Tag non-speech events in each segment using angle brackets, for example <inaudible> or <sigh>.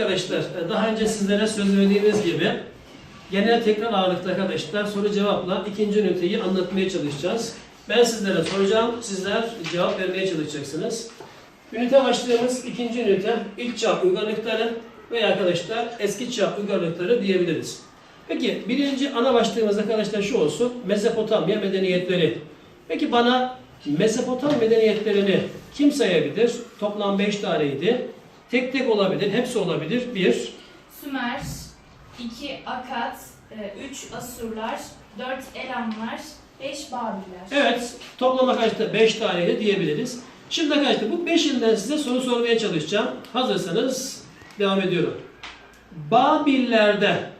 arkadaşlar, e, daha önce sizlere söz verdiğimiz gibi genel tekrar ağırlıkta arkadaşlar soru cevapla ikinci üniteyi anlatmaya çalışacağız. Ben sizlere soracağım, sizler cevap vermeye çalışacaksınız. Ünite başlığımız ikinci ünite, ilk çağ uygarlıkları ve arkadaşlar eski çağ uygarlıkları diyebiliriz. Peki birinci ana başlığımız arkadaşlar şu olsun, Mezopotamya medeniyetleri. Peki bana Mezopotam medeniyetlerini kim sayabilir? Toplam 5 taneydi. Tek tek olabilir, hepsi olabilir. Bir, Sümer, 2 Akat, 3 Asurlar, 4 Elamlar, 5 Babiller. evet toplam arkadaşlar 5 taneydi diyebiliriz. Şimdi arkadaşlar bu beşinden size soru sormaya çalışacağım. Hazırsanız devam ediyorum. Babillerde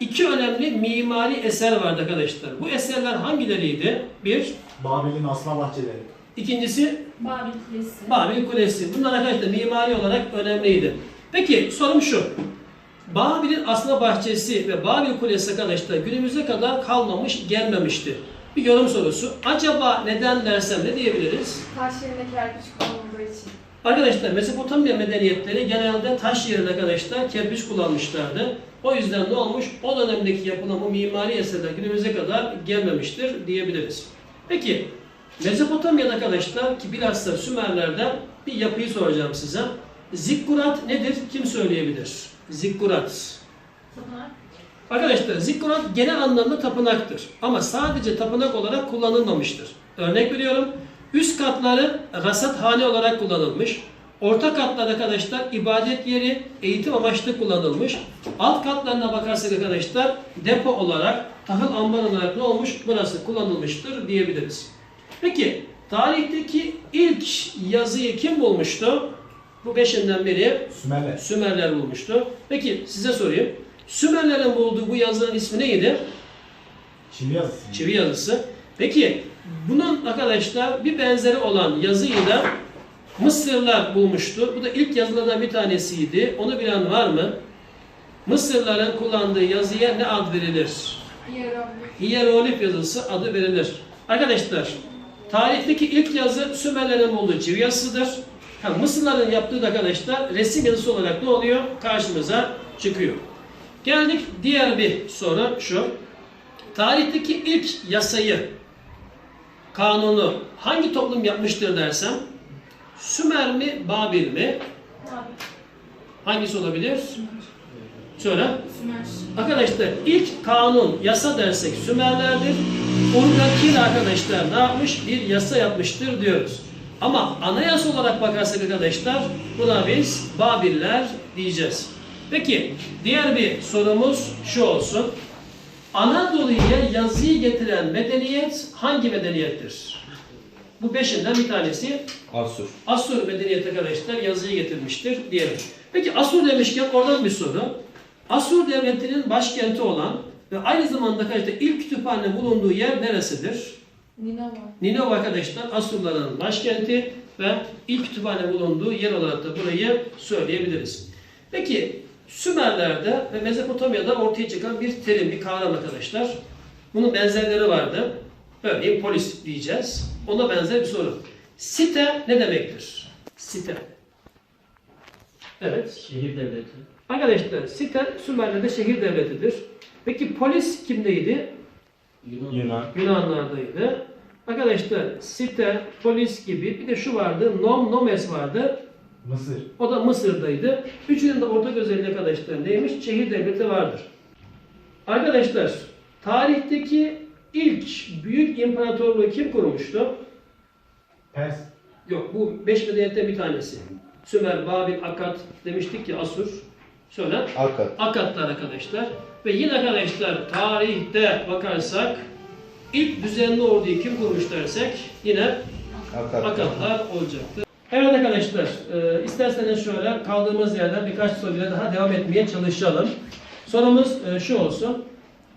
iki önemli mimari eser vardı arkadaşlar. Bu eserler hangileriydi? Bir, Babil'in asma bahçeleri. ikincisi Babil Kulesi. Babil Kulesi. Bunlar arkadaşlar mimari olarak önemliydi. Peki sorum şu. Babil'in asma bahçesi ve Babil Kulesi arkadaşlar günümüze kadar kalmamış, gelmemişti. Bir yorum sorusu. Acaba neden dersem ne diyebiliriz? Taş yerine kerpiç konulduğu için. Arkadaşlar Mezopotamya medeniyetleri genelde taş yerine arkadaşlar kerpiç kullanmışlardı. O yüzden ne olmuş? O dönemdeki yapılan bu mimari eserler günümüze kadar gelmemiştir diyebiliriz. Peki Mezopotamya'da arkadaşlar ki bilhassa Sümerler'den bir yapıyı soracağım size. Zikkurat nedir? Kim söyleyebilir? Zikkurat. Tapınak. Arkadaşlar zikkurat genel anlamda tapınaktır. Ama sadece tapınak olarak kullanılmamıştır. Örnek veriyorum. Üst katları rasathane olarak kullanılmış. Orta katlar arkadaşlar ibadet yeri, eğitim amaçlı kullanılmış. Alt katlarına bakarsak arkadaşlar depo olarak, tahıl ambar olarak ne olmuş? Burası kullanılmıştır diyebiliriz. Peki tarihteki ilk yazıyı kim bulmuştu? Bu beşinden biri Sümerler. Sümerler bulmuştu. Peki size sorayım. Sümerlerin bulduğu bu yazıların ismi neydi? Çivi yazısı. Çivi yazısı. Peki bunun arkadaşlar bir benzeri olan yazıyı da Mısırlar bulmuştu. Bu da ilk yazılardan bir tanesiydi. Onu bilen var mı? Mısırların kullandığı yazıya ne ad verilir? Hieroglif. Hieroglif yazısı adı verilir. Arkadaşlar tarihteki ilk yazı Sümerlerin bulduğu çivi yazısıdır. Ha, Mısırların yaptığı da arkadaşlar resim yazısı olarak ne oluyor? Karşımıza çıkıyor. Geldik diğer bir soru şu. Tarihteki ilk yasayı, kanunu hangi toplum yapmıştır dersem Sümer mi, Babil mi? Hangisi olabilir? Söyle. Sümer. Arkadaşlar ilk kanun, yasa dersek Sümerlerdir. Urgakin arkadaşlar ne yapmış? Bir yasa yapmıştır diyoruz. Ama anayasa olarak bakarsak arkadaşlar buna biz Babiller diyeceğiz. Peki diğer bir sorumuz şu olsun. Anadolu'ya yazıyı getiren medeniyet hangi medeniyettir? Bu beşinden bir tanesi Asur. Asur medeniyeti arkadaşlar yazıyı getirmiştir diyelim. Peki Asur demişken oradan bir soru. Asur devletinin başkenti olan ve aynı zamanda arkadaşlar ilk kütüphane bulunduğu yer neresidir? Ninova. Ninova arkadaşlar Asurların başkenti ve ilk kütüphane bulunduğu yer olarak da burayı söyleyebiliriz. Peki Sümerler'de ve Mezopotamya'da ortaya çıkan bir terim, bir kavram arkadaşlar. Bunun benzerleri vardı. Örneğin polis diyeceğiz. Ona benzer bir soru. Site ne demektir? Site. Evet. Şehir devleti. Arkadaşlar site Sümerler'de şehir devletidir. Peki polis kimdeydi? Yunan. Yunan. Yunanlardaydı. Arkadaşlar site, polis gibi bir de şu vardı, nom, nomes vardı. Mısır. O da Mısır'daydı. Üçünün de ortak özelliği arkadaşlar neymiş? Şehir devleti vardır. Arkadaşlar tarihteki ilk büyük imparatorluğu kim kurmuştu? Pers. Yok bu beş medeniyetten bir tanesi. Sümer, Babil, Akkad demiştik ki Asur. Söyle. Akat. Akatlar arkadaşlar. Ve yine arkadaşlar tarihte bakarsak ilk düzenli orduyu kim kurmuş dersek yine Akat. Akatlar olacaktır. Evet arkadaşlar, e, isterseniz şöyle kaldığımız yerden birkaç soruyla daha devam etmeye çalışalım. Sorumuz e, şu olsun.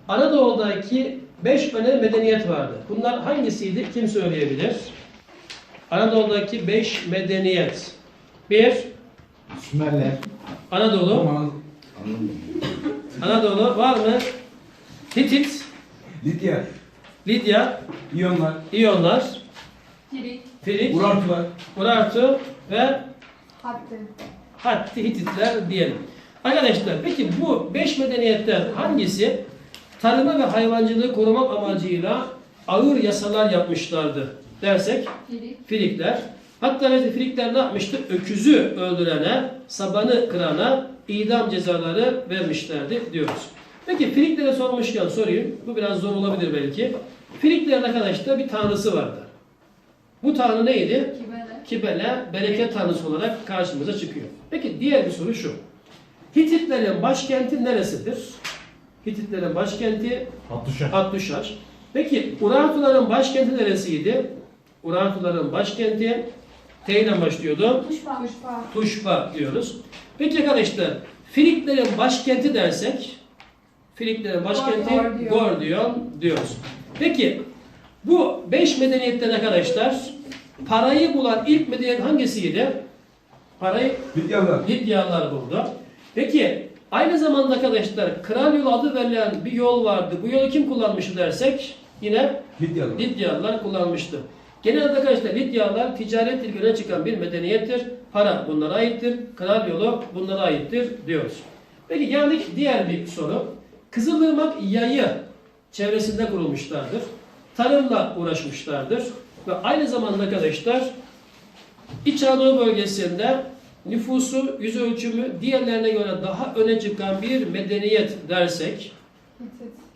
Anadolu'daki 5 önemli medeniyet vardı. Bunlar hangisiydi? Kim söyleyebilir? Anadolu'daki 5 medeniyet. 1. Sümerler. Anadolu. Anadolu var mı? Hitit, Lidya, Lidya, İyonlar, İyonlar, Girit. Filik, Urartular, Urartu ve Hattı. Hatti Hititler diyelim. Arkadaşlar peki bu beş medeniyetten hangisi tarımı ve hayvancılığı korumak amacıyla ağır yasalar yapmışlardı dersek Filik. Filikler. Hatta ve Filikler ne yapmıştı? Öküzü öldürene, sabanı kırana idam cezaları vermişlerdi diyoruz. Peki Filiklere sormuşken sorayım. Bu biraz zor olabilir belki. Filiklerin arkadaşlar bir tanrısı vardı. Bu tanrı neydi? Kibele. Kibele, bereket tanrısı olarak karşımıza çıkıyor. Peki diğer bir soru şu. Hititlerin başkenti neresidir? Hititlerin başkenti Hattuşa. Hattuşaş. Peki Urartuların başkenti neresiydi? Urartuların başkenti T ile başlıyordu. Kuşba. Tuşba diyoruz. Peki arkadaşlar Filiklerin başkenti dersek Filiklerin başkenti Gordiyon. Gordiyon diyoruz. Peki bu beş medeniyetten arkadaşlar parayı bulan ilk medeniyet hangisiydi? Parayı Lidyalılar. Lidyalılar buldu. Peki aynı zamanda arkadaşlar kral yolu adı verilen bir yol vardı. Bu yolu kim kullanmıştı dersek yine Lidyalılar. Lidyalılar kullanmıştı. Genelde arkadaşlar Lidyalılar ticaret ilgine çıkan bir medeniyettir. Para bunlara aittir. Kral yolu bunlara aittir diyoruz. Peki geldik diğer bir soru. Kızılırmak yayı çevresinde kurulmuşlardır. Tarımla uğraşmışlardır. Ve aynı zamanda arkadaşlar İç Anadolu bölgesinde nüfusu, yüz ölçümü diğerlerine göre daha öne çıkan bir medeniyet dersek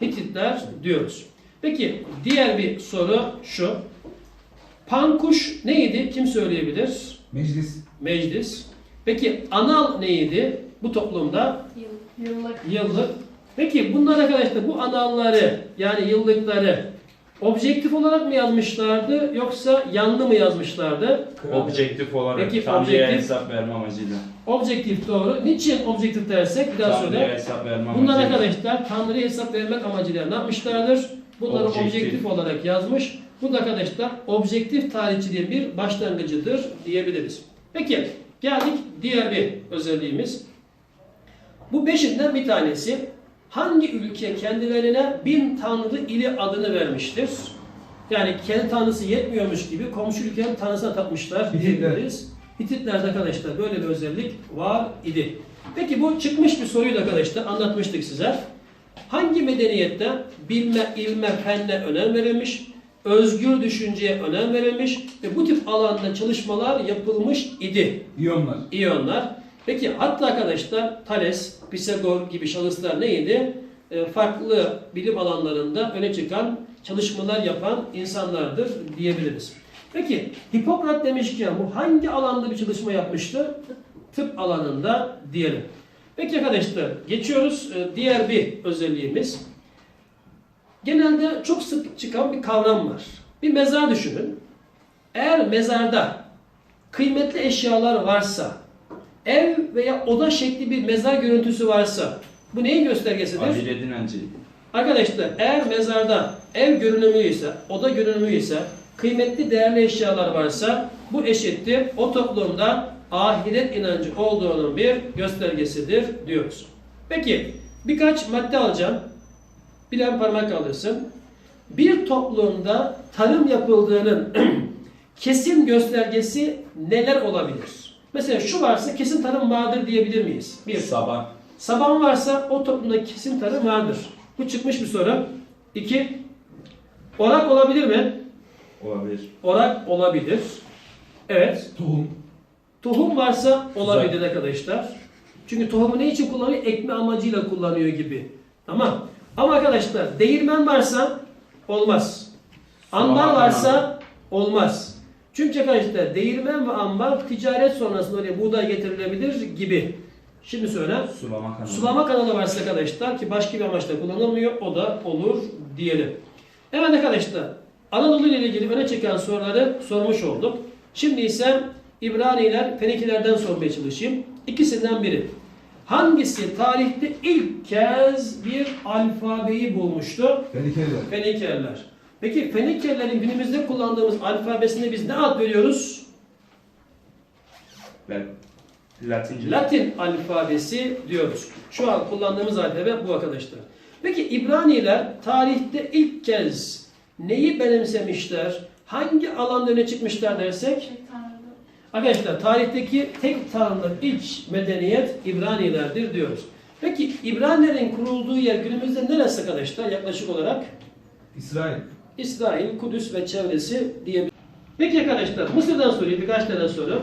Hitit. Hititler diyoruz. Peki diğer bir soru şu. Pankuş neydi? Kim söyleyebilir? Meclis. Meclis. Peki anal neydi bu toplumda? Yıl. Yıllık. Yıllık. Peki bunlar arkadaşlar bu analları yani yıllıkları objektif olarak mı yazmışlardı yoksa yanlı mı yazmışlardı? Objektif olarak Peki, Tanrı'ya objektif- hesap verme amacıyla. Objektif doğru. Niçin objektif dersek bir daha Tanrı'ya söyle. hesap verme Bunlar amacıyla. arkadaşlar Tanrı'ya hesap vermek amacıyla ne yapmışlardır? Bunları objektif, Objektif. olarak yazmış. Bu da arkadaşlar objektif tarihçiliğin bir başlangıcıdır diyebiliriz. Peki geldik diğer bir özelliğimiz. Bu beşinden bir tanesi hangi ülke kendilerine bin tanrı ili adını vermiştir? Yani kendi tanrısı yetmiyormuş gibi komşu ülkenin tanrısına tapmışlar diyebiliriz. Hititlerde arkadaşlar böyle bir özellik var idi. Peki bu çıkmış bir soruyu da arkadaşlar anlatmıştık size. Hangi medeniyette bilme, ilme, fenne önem verilmiş, özgür düşünceye önem verilmiş ve bu tip alanda çalışmalar yapılmış idi? İyonlar. İyonlar. Peki hatta arkadaşlar Thales, Pisagor gibi şahıslar neydi? E, farklı bilim alanlarında öne çıkan çalışmalar yapan insanlardır diyebiliriz. Peki Hipokrat demişken bu hangi alanda bir çalışma yapmıştı? Tıp alanında diyelim. Peki arkadaşlar geçiyoruz e, diğer bir özelliğimiz. Genelde çok sık çıkan bir kavram var. Bir mezar düşünün. Eğer mezarda kıymetli eşyalar varsa, ev veya oda şekli bir mezar görüntüsü varsa bu neyin göstergesidir? Acele dinancı. Arkadaşlar eğer mezarda ev görünümü ise, oda görünümü ise, kıymetli değerli eşyalar varsa bu eşittir o toplumda ahiret inancı olduğunun bir göstergesidir diyoruz. Peki birkaç madde alacağım. Bilen parmak kaldırsın. Bir toplumda tarım yapıldığının <clears throat> kesin göstergesi neler olabilir? Mesela şu varsa kesin tarım vardır diyebilir miyiz? Bir. Sabah. Saban varsa o toplumda kesin tarım vardır. Bu çıkmış bir soru. İki, orak olabilir mi? Olabilir. Orak olabilir. Evet. Tohum. Tohum varsa olabilir arkadaşlar. Çünkü tohumu ne için kullanıyor? Ekme amacıyla kullanıyor gibi. Tamam. Ama arkadaşlar değirmen varsa olmaz. Ambar varsa olmaz. Çünkü arkadaşlar değirmen ve ambar ticaret sonrasında oraya buğday getirilebilir gibi. Şimdi söyle. Sulama kanalı. Sulama kanalı varsa arkadaşlar ki başka bir amaçla kullanılmıyor o da olur diyelim. Evet arkadaşlar Anadolu ile ilgili öne çeken soruları sormuş olduk. Şimdi ise İbraniler, Fenikilerden sormaya çalışayım. İkisinden biri. Hangisi tarihte ilk kez bir alfabeyi bulmuştu? Tehlikeliler. Fenikeliler. Peki Fenikelilerin günümüzde kullandığımız alfabesine biz ne ad veriyoruz? Ben. Latince. Latin alfabesi diyoruz. Şu an kullandığımız alfabe bu arkadaşlar. Peki İbraniler tarihte ilk kez neyi benimsemişler? Hangi alanda öne çıkmışlar dersek? Arkadaşlar tarihteki tek tanrılı ilk medeniyet İbranilerdir diyoruz. Peki İbranilerin kurulduğu yer günümüzde neresi arkadaşlar yaklaşık olarak? İsrail. İsrail, Kudüs ve çevresi diye. Peki arkadaşlar Mısır'dan sorayım birkaç tane soru.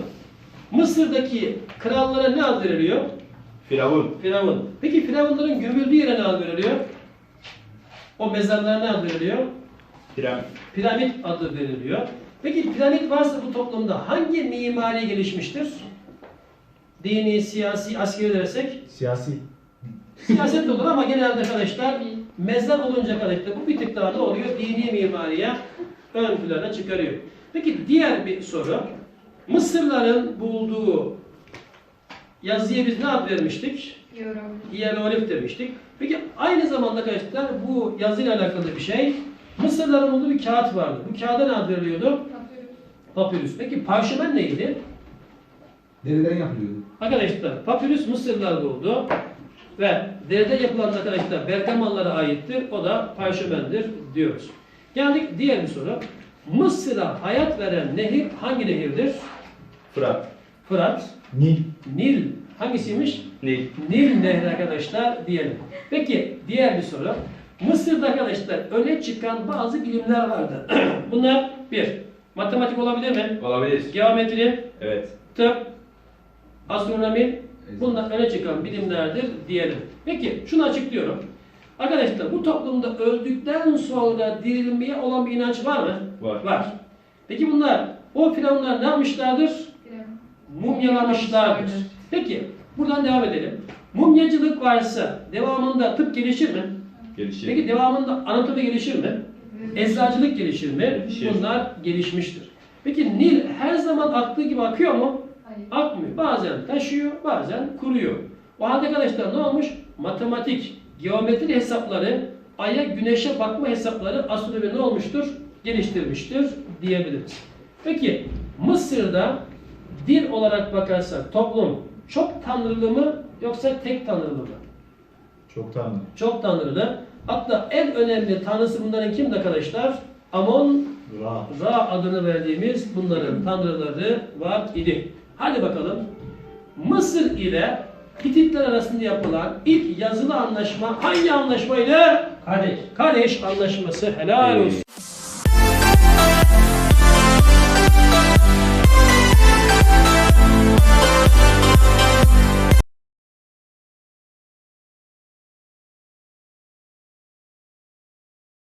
Mısır'daki krallara ne ad veriliyor? Firavun. Firavun. Peki Firavunların gömüldüğü yere ne ad veriliyor? O mezarlara ne ad veriliyor? Piramit. Piramit adı veriliyor. Peki piramit varsa bu toplumda hangi mimari gelişmiştir? Dini, siyasi, askeri dersek Siyasi. siyaset olur ama genelde arkadaşlar mezar olunca arkadaşlar bu bir tık daha ne oluyor? Dini mimariye ön plana çıkarıyor. Peki diğer bir soru. Mısırların bulduğu yazıya biz ne ad vermiştik? Hieroglif. Hieroglif demiştik. Peki aynı zamanda arkadaşlar bu yazıyla alakalı bir şey. Mısırların bulduğu bir kağıt vardı. Bu kağıda ne ad veriliyordu? Papyrus. Peki parşömen neydi? Deriden yapılıyordu. Arkadaşlar papyrus Mısırlar buldu. Ve deride yapılan arkadaşlar Bergamallara aittir. O da parşömendir diyoruz. Geldik diğer bir soru. Mısır'a hayat veren nehir hangi nehirdir? Fırat. Fırat. Nil. Nil. Hangisiymiş? Nil. Nil Nehri arkadaşlar diyelim. Peki diğer bir soru. Mısır'da arkadaşlar öne çıkan bazı bilimler vardı. <clears throat> Bunlar bir, matematik olabilir mi? Olabilir. Geometri, Evet. tıp, astronomi bunlar öne çıkan bilimlerdir diyelim. Peki şunu açıklıyorum. Arkadaşlar bu toplumda öldükten sonra dirilmeye olan bir inanç var mı? Var. Var. Peki bunlar o firavunlar ne yapmışlardır? Mumyalamışlardır. Peki buradan devam edelim. Mumyacılık varsa devamında tıp gelişir mi? Gelişir. Peki devamında anatomi gelişir mi? Eczacılık gelişir mi? Gelişir. Bunlar gelişmiştir. Peki Nil her zaman aktığı gibi akıyor mu? Hayır. Akmıyor. Bazen taşıyor, bazen kuruyor. O halde arkadaşlar ne olmuş? Matematik, geometri hesapları, aya, güneşe bakma hesapları astronomi ne olmuştur? Geliştirmiştir diyebiliriz. Peki Mısır'da din olarak bakarsak toplum çok tanrılı mı yoksa tek tanrılı mı? Çok tanrı. Çok tanrılı. Hatta en önemli tanrısı bunların kimdi arkadaşlar? Amon Ra. Ra adını verdiğimiz bunların tanrıları var idi. Hadi bakalım. Mısır ile Hititler arasında yapılan ilk yazılı anlaşma hangi anlaşmaydı? Kadeş. Kadeş anlaşması. Helal olsun.